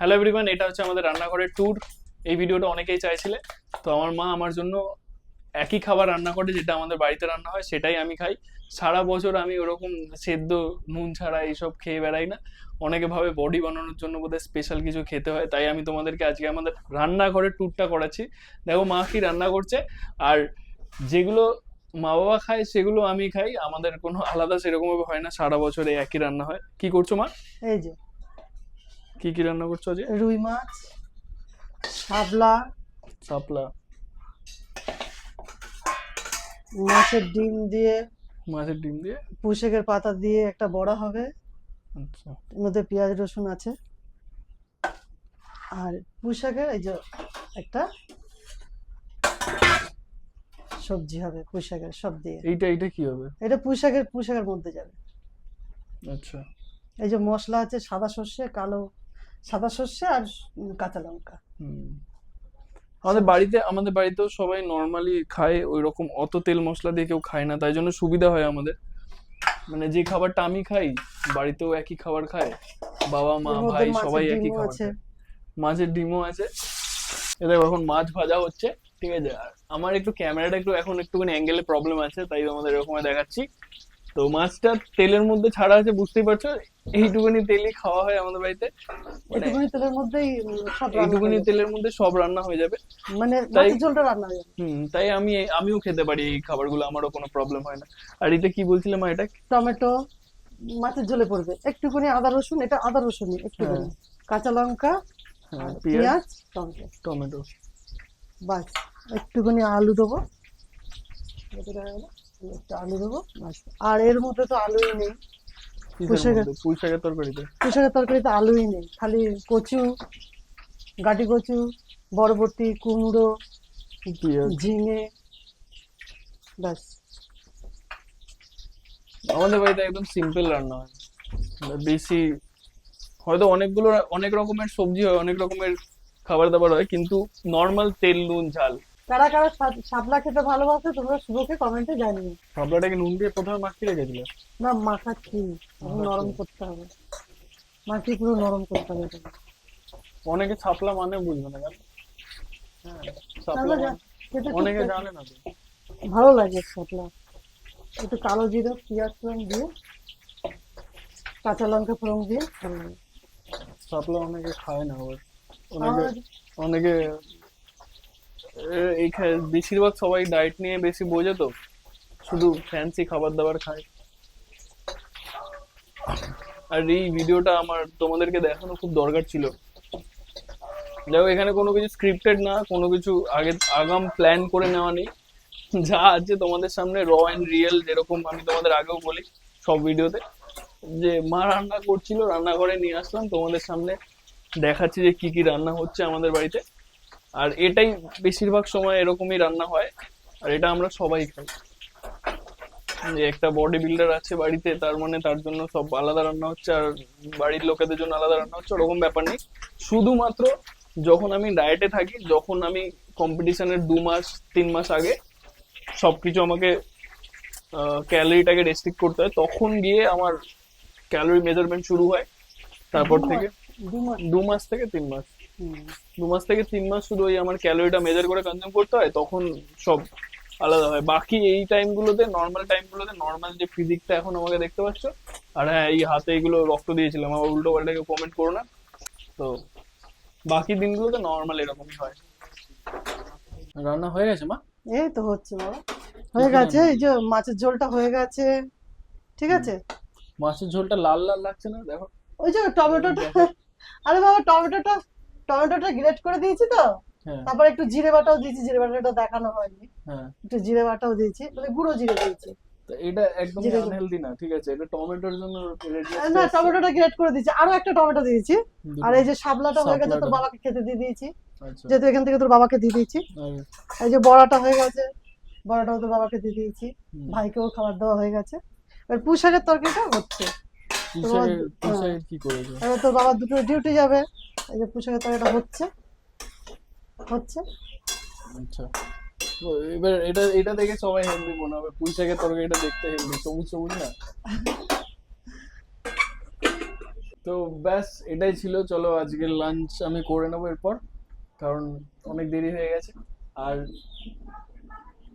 Hello everyone এটা হচ্ছে আমাদের রান্নাঘরের ট্যুর এই ভিডিওটা অনেকেই চাইছিলে। তো আমার মা আমার জন্য একই খাবার রান্না করে, যেটা আমাদের বাড়িতে রান্না হয়, সেটাই আমি খাই। সারা বছর আমি ওরকম সেদ্ধ, নুন ছাড়া এইসব খেয়ে বেড়াই না। অনেকে ভাবে বডি বানানোর জন্য বোধহয় স্পেশাল কিছু খেতে হয়, তাই আমি তোমাদেরকে আজকে আমাদের রান্নাঘরের ট্যুরটা করাচ্ছি। দেখো মা কি রান্না করছে, আর যেগুলো মা বাবা খায়, সেগুলো আমি খাই। আমাদের কোনো আলাদা সেরকমভাবে হয় না, সারা বছর এই একই রান্না হয়। কি করছ মা? এই যে কি কি রান্না করছ আজকে? রুই মাছ শাপলা শাপলা। মাছের ডিম দিয়ে মাছের ডিম দিয়ে? পুঁশেকের পাতা দিয়ে একটা বড়া হবে। আচ্ছা। মধ্যে পেঁয়াজ রসুন আছে। আর পুঁশাকের এই যে একটা সবজি হবে পুঁশাকের সব দিয়ে। এইটা এইটা কি হবে? এটা পুঁশাকের পুঁশাকের মধ্যে যাবে। আচ্ছা। এই যে মশলা আছে সাদা সর্ষে কালো সাদা সর্ষে আর কাঁচা লঙ্কা। হুম। আমাদের বাড়িতে আমাদের বাড়িতেও সবাই নর্মালি খায় ওই রকম অত তেল মশলা দিয়ে কেউ খায় না তাই জন্য সুবিধা হয় আমাদের। মানে যে খাবারটা আমি খাই বাড়িতেও একই খাবার খায়। বাবা মা ভাই সবাই একই খাবার খায়। মাছের ডিমও আছে। এ দেখো এখন মাছ ভাজা হচ্ছে ঠিক আছে? আর আমার একটু ক্যামেরাটা একটু এখন একটুখানি অ্যাঙ্গেলে প্রবলেম আছে তাই আমাদের এরকম দেখাচ্ছি। তো মাছটা তেলের মধ্যে ছাড়া আছে বুঝতেই পারছ? এইটুকুনি তেলই খাওয়া হয় আমাদের বাড়িতে। মানে এটুকুনি তেলের মধ্যেই সব এইটুকুনি তেলের মধ্যে সব রান্না হয়ে যাবে। মানে তাই- মাছের ঝোলটা রান্না হয়ে যাবে। হুম তাই আমি আমিও খেতে পারি এই খাবারগুলো আমারও কোনো প্রবলেম হয় না। আর এটা কি বলছিলে মা এটা? টমেটো মাছের ঝোলে পড়বে। একটুখানি আদা রসুন এটা আদা রসুন একটুখানি। কাঁচা লঙ্কা হ্যাঁ, পেঁয়াজ টমেটো। টমেটো। বাস একটুখানি আলু দেবো। হয়ে? একটু আলু দেবো। আর এর মধ্যে তো আলুই নেই। পুঁইশাকের- পুঁই শাকের তরকারিতে? পুঁশাকের তরকারিতে আলুই নেই। খালি কচু গাটি কচু বরবটি কুমড়ো ঝিঙে ব্যাস। আমাদের বাড়িতে একদম সিম্পল রান্না হয়। বেশি হয়তো অনেকগুলো অনেক রকমের সবজি হয় অনেক রকমের খাবার দাবার হয় কিন্তু নর্মাল তেল নুন ঝাল। কারা কারা শাপলা খেতে ভালোবাসে তোমরা শুভকে কমেন্টে জানিও। ভাবলাটাকে নুন দিয়ে প্রথমে মাখিয়ে রেখেছিল? না মাখাচ্ছি। নরম করতে হবে। মাটি পুরো নরম করতে হবে। অনেকে ছাপলা মানে বুঝবে না কেন হ্যাঁ। মানে- অনেকে জানে না। ভালো লাগে শাপলা। একটু কালো জিরে পেঁয়াজ ফোড়ন দিয়ে কাঁচা লঙ্কা ফোড়ন দিয়ে ছাপলা অনেকে খায় না আবার অনেকে অনেকে বেশিরভাগ সবাই ডায়েট নিয়ে বেশি বোঝে তো। শুধু ফ্যান্সি খাবার দাবার খায়। আর এই ভিডিওটা আমার তোমাদেরকে দেখানো খুব দরকার ছিল। দেখো এখানে কোনো কিছু স্ক্রিপ্টেড না, কোনো কিছু আগে, আগাম প্ল্যান করে নেওয়া নেই। যা আছে তোমাদের সামনে র অ্যান্ড রিয়েল যেরকম আমি তোমাদের আগেও বলি সব ভিডিওতে। যে মা রান্না করছিল, রান্নাঘরে নিয়ে আসলাম, তোমাদের সামনে দেখাচ্ছি যে কি কি রান্না হচ্ছে আমাদের বাড়িতে। আর এটাই বেশিরভাগ সময় এরকমই রান্না হয়। আর এটা আমরা সবাই খাই। যে একটা বডি বিল্ডার আছে বাড়িতে তার মানে তার জন্য সব আলাদা রান্না হচ্ছে আর বাড়ির লোকেদের জন্য আলাদা রান্না হচ্ছে ওরকম ব্যাপার নেই। শুধুমাত্র যখন আমি ডায়েটে থাকি যখন আমি কম্পিটিশনের দু মাস তিন মাস আগে সবকিছু আমাকে ক্যালোরিটাকে রেস্ট্রিক্ট করতে হয় তখন গিয়ে আমার ক্যালোরি মেজারমেন্ট শুরু হয়। তারপর থেকে দু মাস থেকে তিন মাস। দু মাস থেকে তিন মাস শুধু ওই আমার ক্যালোরিটা মেজার করে কনজিউম করতে হয় তখন সব আলাদা হয়। বাকি এই টাইমগুলোতে নর্মাল টাইমগুলোতে নর্মাল যে ফিজিকটা এখন আমাকে দেখতে পাচ্ছ আর হ্যাঁ এই হাতে এইগুলো রক্ত দিয়েছিলাম আবার উল্টো পাল্টা কেউ কমেন্ট করো না। তো বাকি দিনগুলোতে নর্মাল এরকমই হয়। রান্না হয়ে গেছে মা? এই তো হচ্ছে বাবা। হয়ে গেছে এই যে মাছের ঝোলটা হয়ে গেছে। ঠিক আছে? মাছের ঝোলটা লাল লাল লাগছে না? দেখো। ওই যে টমেটোটা আরে বাবা টমেটোটা টমেটোটা গ্রেট করে দিয়েছি তো? হ্যাঁ। তারপর একটু জিরে বাটাও দিয়েছি জিরে বাটাটা দেখানো হয়নি। হ্যাঁ। একটু জিরে বাটাও দিয়েছি মানে গুঁড়ো জিরে দিয়েছি। এটা একদম আনহেলদি না ঠিক আছে। এটা টমেটোর জন্য আর না টমেটোটা গ্রেট করে দিয়েছি। আরও একটা টমেটো দিয়েছি। আর এই যে শাপলাটা হয়ে গেছে তোর বাবাকে খেতে দিয়ে দিয়েছি। আচ্ছা। যেহেতু এখান থেকে তোর বাবাকে দিয়ে দিয়েছি। এই যে বড়াটা হয়ে গেছে বড়াটাও তোর বাবাকে দিয়ে দিয়েছি। ভাইকেও খাবার দেওয়া হয়ে গেছে। পুঁশাকের তরকারিটা হচ্ছে। এবার তোর বাবা দুটো ডিউটি যাবে। এই যে পুঁশাকের তরকারিটা হচ্ছে। হচ্ছে। আচ্ছা। এবার এটা এটা দেখে সবাই হেলদি মনে হবে। পুঁই শাকের তরকারিটা দেখতে হেলদি। সবুজ সবুজ না? তো ব্যাস, এটাই ছিল। চলো আজকের লাঞ্চ আমি করে নেব এরপর, কারণ অনেক দেরি হয়ে গেছে। আর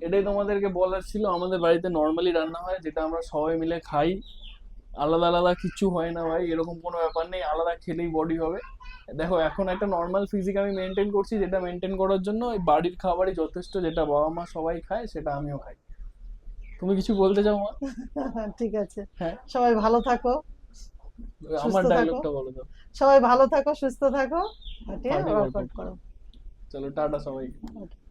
এটাই তোমাদেরকে বলার ছিল, আমাদের বাড়িতে নর্মালি রান্না হয়, যেটা আমরা সবাই মিলে খাই। আলাদা আলাদা কিছু হয় না ভাই এরকম কোনো ব্যাপার নেই আলাদা খেলেই বডি হবে। দেখো এখন একটা নর্মাল ফিজিক আমি মেনটেন করছি যেটা মেনটেন করার জন্য ওই বাড়ির খাবারই যথেষ্ট যেটা বাবা মা সবাই খায় সেটা আমিও খাই। তুমি কিছু বলতে চাও মা? ঠিক আছে। হ্যাঁ। সবাই ভালো থাকো। আমার। ডায়লগটা বলো তো। সবাই ভালো থাকো সুস্থ থাকো। চলো টাটা সবাইকে।